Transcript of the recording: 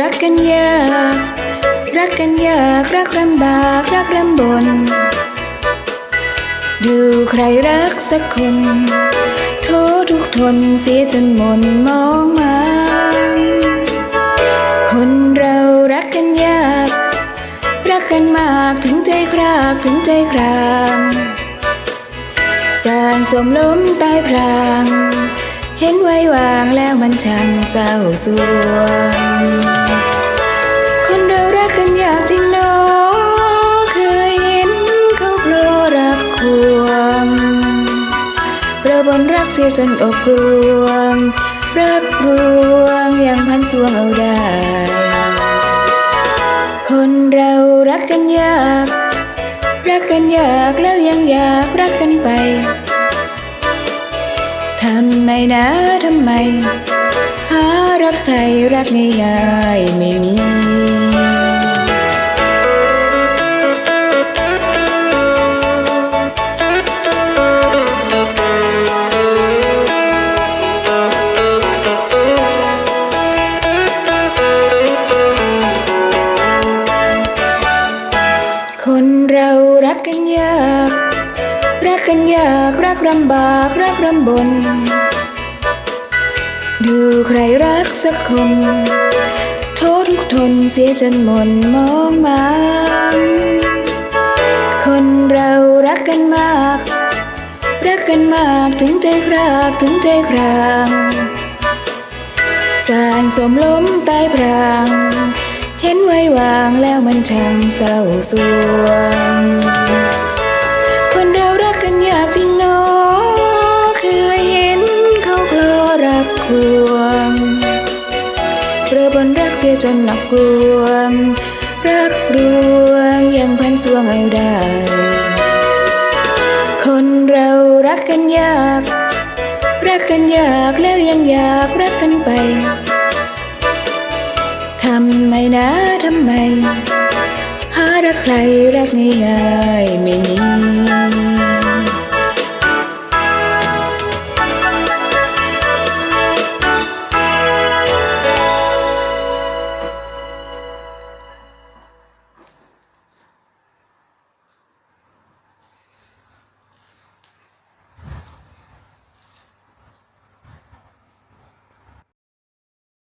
รักกันยากรักกันยากรักลำบากรักลำบน ดูใครรักสักคนโทษทุกทนเสียจนหมนมองมันคนเรารักกันยาก รักกันมากถึงใจครากถึงใจครางสร้างสมล้มตายพราง เห็นไว้วางแล้วมันช่างเศร้าสวงคนเรารักกันอยากจริงเนอเคยเห็นเขาโผล่รักควงเราบนรักเสียจนอกรวงรักรวงยังพันสวงเอาได้ คนเรารักกันยาก รักกันยากแล้วยังอยากรักกันไป ทำไมนะทำไม หารักใครรักง่ายไม่มีคนเรารักกันยาก รักกันยากรักลำบากรักลำบน ดูใครรักสักคนโทษทุกทนเสียจนหมนมองมันคนเรารักกันมาก รักกันมากถึงใจครากถึงใจครางสางสมล้มตายพราง เห็นไว้วางแล้วมันช่างเศร้าสวง เรือบนรักเสียจนหนักกลวง รักรวงยังพันสวงเอาได้ คนเรารักกันยาก รักกันยากแล้วยังอยากรักกันไป ทำไมนะทำไม หารักใครรักง่ายๆไม่มี